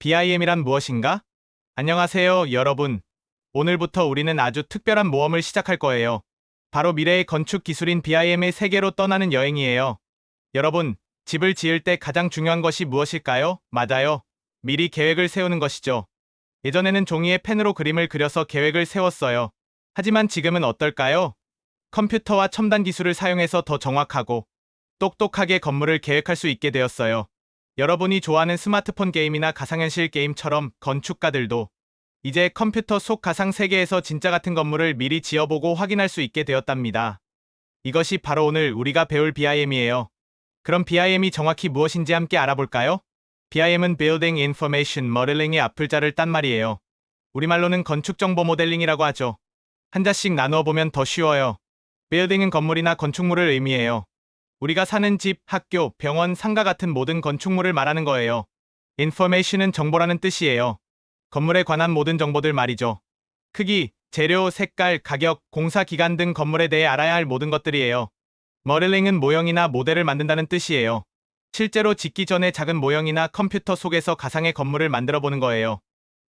BIM이란 무엇인가? 안녕하세요, 여러분. 오늘부터 우리는 아주 특별한 모험을 시작할 거예요. 바로 미래의 건축 기술인 BIM의 세계로 떠나는 여행이에요. 여러분, 집을 지을 때 가장 중요한 것이 무엇일까요? 맞아요. 미리 계획을 세우는 것이죠. 예전에는 종이에 펜으로 그림을 그려서 계획을 세웠어요. 하지만 지금은 어떨까요? 컴퓨터와 첨단 기술을 사용해서 더 정확하고 똑똑하게 건물을 계획할 수 있게 되었어요. 여러분이 좋아하는 스마트폰 게임이나 가상현실 게임처럼 건축가들도 이제 컴퓨터 속 가상 세계에서 진짜 같은 건물을 미리 지어보고 확인할 수 있게 되었답니다. 이것이 바로 오늘 우리가 배울 BIM이에요. 그럼 BIM이 정확히 무엇인지 함께 알아볼까요? BIM은 Building Information Modeling의 앞글자를 딴 말이에요. 우리말로는 건축 정보 모델링이라고 하죠. 한자씩 나누어 보면 더 쉬워요. Building은 건물이나 건축물을 의미해요. 우리가 사는 집, 학교, 병원, 상가 같은 모든 건축물을 말하는 거예요. Information은 정보라는 뜻이에요. 건물에 관한 모든 정보들 말이죠. 크기, 재료, 색깔, 가격, 공사 기간 등 건물에 대해 알아야 할 모든 것들이에요. 머델링은 모형이나 모델을 만든다는 뜻이에요. 실제로 짓기 전에 작은 모형이나 컴퓨터 속에서 가상의 건물을 만들어 보는 거예요.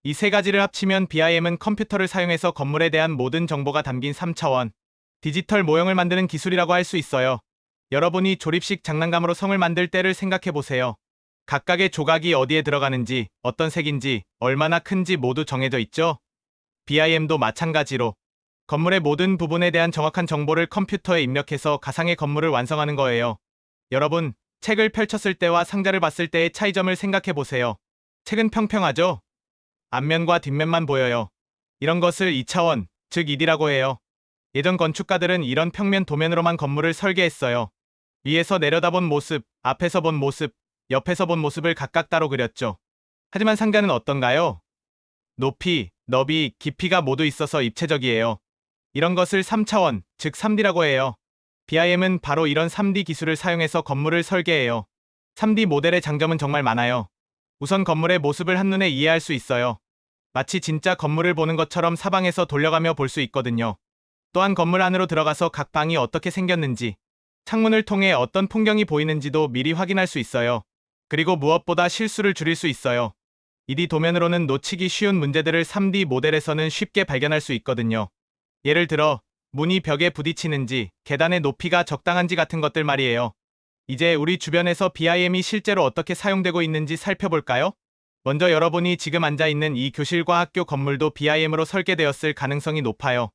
이 세 가지를 합치면 BIM은 컴퓨터를 사용해서 건물에 대한 모든 정보가 담긴 3차원 디지털 모형을 만드는 기술이라고 할 수 있어요. 여러분이 조립식 장난감으로 성을 만들 때를 생각해 보세요. 각각의 조각이 어디에 들어가는지, 어떤 색인지, 얼마나 큰지 모두 정해져 있죠? BIM도 마찬가지로 건물의 모든 부분에 대한 정확한 정보를 컴퓨터에 입력해서 가상의 건물을 완성하는 거예요. 여러분, 책을 펼쳤을 때와 상자를 봤을 때의 차이점을 생각해 보세요. 책은 평평하죠? 앞면과 뒷면만 보여요. 이런 것을 2차원, 즉 1이라고 해요. 예전 건축가들은 이런 평면 도면으로만 건물을 설계했어요. 위에서 내려다본 모습, 앞에서 본 모습, 옆에서 본 모습을 각각 따로 그렸죠. 하지만 상자는 어떤가요? 높이, 너비, 깊이가 모두 있어서 입체적이에요. 이런 것을 3차원, 즉 3D라고 해요. BIM은 바로 이런 3D 기술을 사용해서 건물을 설계해요. 3D 모델의 장점은 정말 많아요. 우선 건물의 모습을 한눈에 이해할 수 있어요. 마치 진짜 건물을 보는 것처럼 사방에서 돌려가며 볼 수 있거든요. 또한 건물 안으로 들어가서 각 방이 어떻게 생겼는지, 창문을 통해 어떤 풍경이 보이는지도 미리 확인할 수 있어요. 그리고 무엇보다 실수를 줄일 수 있어요. 2D 도면으로는 놓치기 쉬운 문제들을 3D 모델에서는 쉽게 발견할 수 있거든요. 예를 들어, 문이 벽에 부딪히는지, 계단의 높이가 적당한지 같은 것들 말이에요. 이제 우리 주변에서 BIM이 실제로 어떻게 사용되고 있는지 살펴볼까요? 먼저 여러분이 지금 앉아 있는 이 교실과 학교 건물도 BIM으로 설계되었을 가능성이 높아요.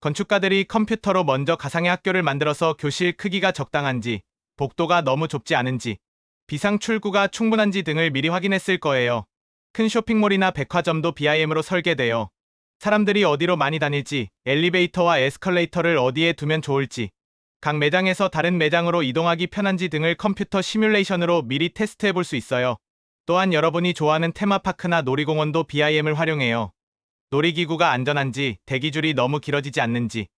건축가들이 컴퓨터로 먼저 가상의 학교를 만들어서 교실 크기가 적당한지, 복도가 너무 좁지 않은지, 비상 출구가 충분한지 등을 미리 확인했을 거예요. 큰 쇼핑몰이나 백화점도 BIM으로 설계되어 사람들이 어디로 많이 다닐지, 엘리베이터와 에스컬레이터를 어디에 두면 좋을지, 각 매장에서 다른 매장으로 이동하기 편한지 등을 컴퓨터 시뮬레이션으로 미리 테스트해 볼 수 있어요. 또한 여러분이 좋아하는 테마파크나 놀이공원도 BIM을 활용해요. 놀이기구가 안전한지, 대기줄이 너무 길어지지 않는지,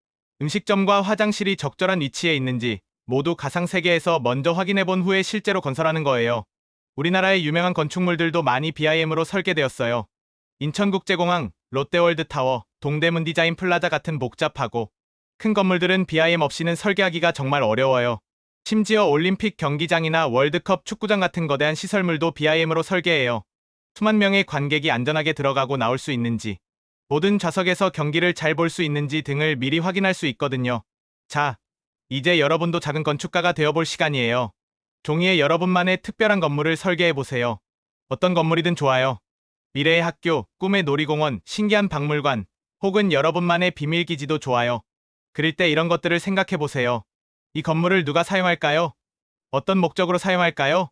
음식점과 화장실이 적절한 위치에 있는지 모두 가상세계에서 먼저 확인해 본 후에 실제로 건설하는 거예요. 우리나라의 유명한 건축물들도 많이 BIM으로 설계되었어요. 인천국제공항, 롯데월드타워, 동대문 디자인 플라자 같은 복잡하고 큰 건물들은 BIM 없이는 설계하기가 정말 어려워요. 심지어 올림픽 경기장이나 월드컵 축구장 같은 거대한 시설물도 BIM으로 설계해요. 수만 명의 관객이 안전하게 들어가고 나올 수 있는지, 모든 좌석에서 경기를 잘 볼 수 있는지 등을 미리 확인할 수 있거든요. 자, 이제 여러분도 작은 건축가가 되어볼 시간이에요. 종이에 여러분만의 특별한 건물을 설계해 보세요. 어떤 건물이든 좋아요. 미래의 학교, 꿈의 놀이공원, 신기한 박물관, 혹은 여러분만의 비밀기지도 좋아요. 그릴 때 이런 것들을 생각해 보세요. 이 건물을 누가 사용할까요? 어떤 목적으로 사용할까요?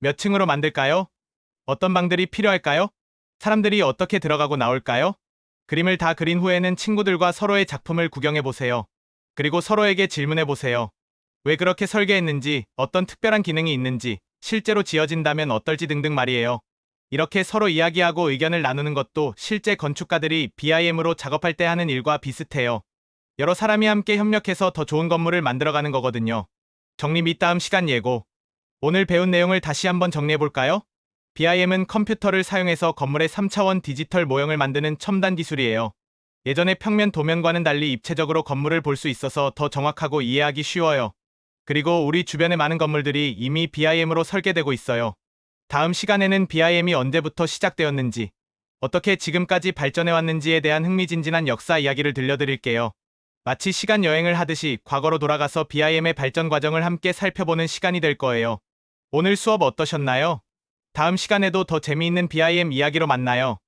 몇 층으로 만들까요? 어떤 방들이 필요할까요? 사람들이 어떻게 들어가고 나올까요? 그림을 다 그린 후에는 친구들과 서로의 작품을 구경해 보세요. 그리고 서로에게 질문해 보세요. 왜 그렇게 설계했는지, 어떤 특별한 기능이 있는지, 실제로 지어진다면 어떨지 등등 말이에요. 이렇게 서로 이야기하고 의견을 나누는 것도 실제 건축가들이 BIM으로 작업할 때 하는 일과 비슷해요. 여러 사람이 함께 협력해서 더 좋은 건물을 만들어가는 거거든요. 정리 및 다음 시간 예고. 오늘 배운 내용을 다시 한번 정리해볼까요? BIM은 컴퓨터를 사용해서 건물의 3차원 디지털 모형을 만드는 첨단 기술이에요. 예전의 평면 도면과는 달리 입체적으로 건물을 볼 수 있어서 더 정확하고 이해하기 쉬워요. 그리고 우리 주변의 많은 건물들이 이미 BIM으로 설계되고 있어요. 다음 시간에는 BIM이 언제부터 시작되었는지, 어떻게 지금까지 발전해왔는지에 대한 흥미진진한 역사 이야기를 들려드릴게요. 마치 시간 여행을 하듯이 과거로 돌아가서 BIM의 발전 과정을 함께 살펴보는 시간이 될 거예요. 오늘 수업 어떠셨나요? 다음 시간에도 더 재미있는 BIM 이야기로 만나요.